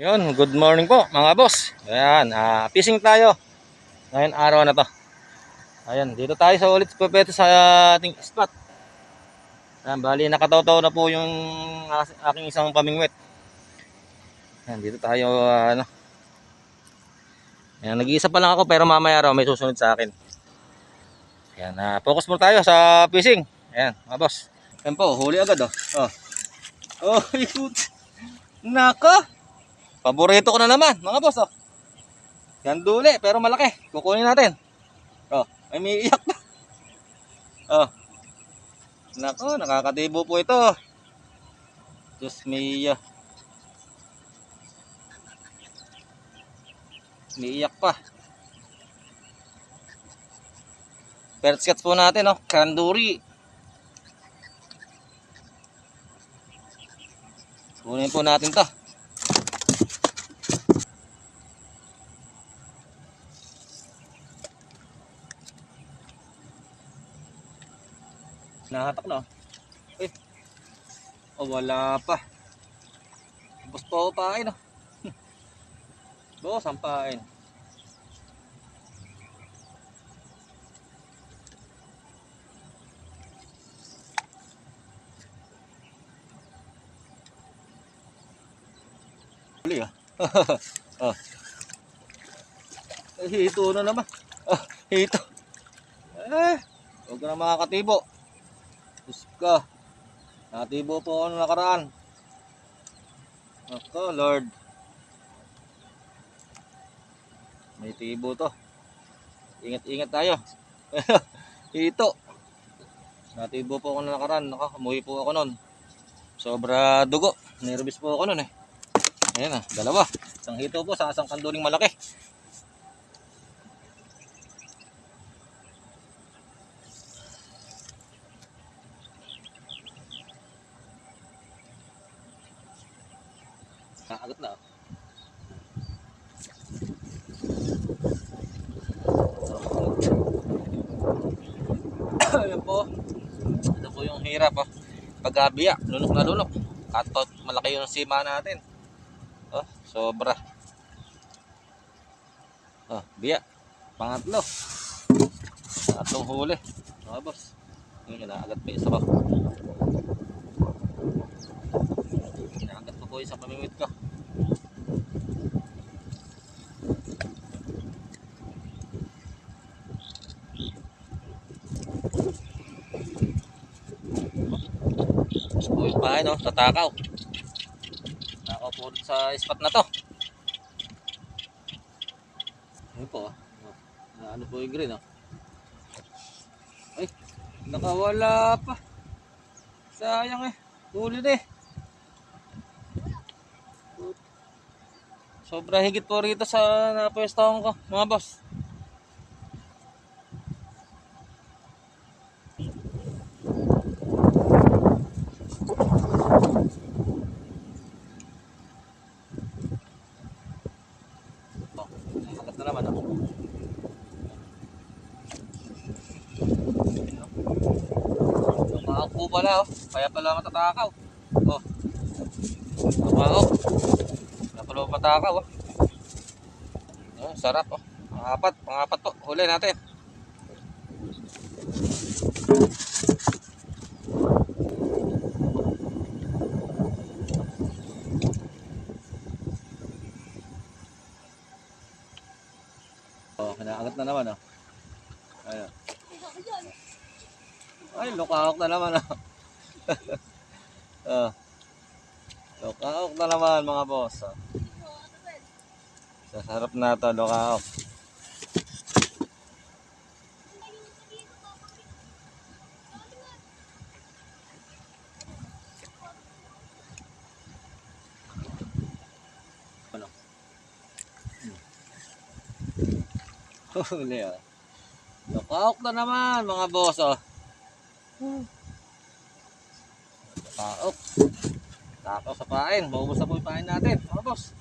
Yun, good morning po mga boss. Ayan, ah, fishing tayo. Ngayon araw na to. Ayan, dito tayo sa ulit pwede sa ating spot. Ayan, bali nakataw-taw na po yung aking isang pamingwit. Ayan, dito tayo ah, ano. Ayan, nag-iisa pa lang ako pero mamaya raw may susunod sa akin. Ayan, ah, focus mo tayo sa fishing. Ayan, mga boss. Ayan po, huli agad oh. Oh. Oh, ikot. Naka. Paborito ko na naman, mga boss, oh. Yan duli, pero malaki. Kukunin natin. Oh, ay may iyak na. Oh. Nako, nakakatibo po ito. Diyos mia. May iyak pa. Perch cats po natin, oh. Kanduri. Kunin po natin to. Nahatak na. Eh. Oh, wala pa. Bus pa ako pain. Oh. Bos, ang pain. Huli ah. oh. Hito na naman. Oh, hito. Eh, huwag na makakatibo. Diyos. Natibo po ako nakaraan. Ako, Lord. May tibo to. Ingat-ingat tayo. Ito. Natibo po ako nakaraan. Naka, umuwi po ako nun. Sobra dugo. Nervous po ako nun eh. Ayan ah, dalawa. Isang hito po sa isang kanduling malaki. Nakagat na. oh. Ayan po. Ito po yung hirap oh. Pag-abiya, lunok na lunok. Katot, malaki yung sima natin. Oh, sobra. Oh, biya. Pangatlo. Tatlong huli. Oh, boss. Yung inaagat pa isa pa. Po isa pamimit ko. Yung pahay, no? Tatakaw. Tatakaw po sa spot na to. Ayun po, ah. Ano po yung green, oh. Ay, nakawala pa. Sayang eh. Huli na eh. Sobra higit po rito sa napwestahan ko, mga boss. Sakat na naman oh. Tumaok po pala oh. Kaya pala matatakaw. Oh. Tumaok. Kaya pala matakaw oh. Oh, sarap oh. Pangapat, pangapat to. Huli natin. Oh, kinakagat na naman oh. Ayun. Ay, lukahok na naman oh. oh. Lukahok na naman mga boss. Oh. Sa sarap na to, lukahok. Ano? Huli ah. Lukahok na naman mga boss oh. Lukahok. Takaw sa pain. Maubos na po yung pain natin mga boss.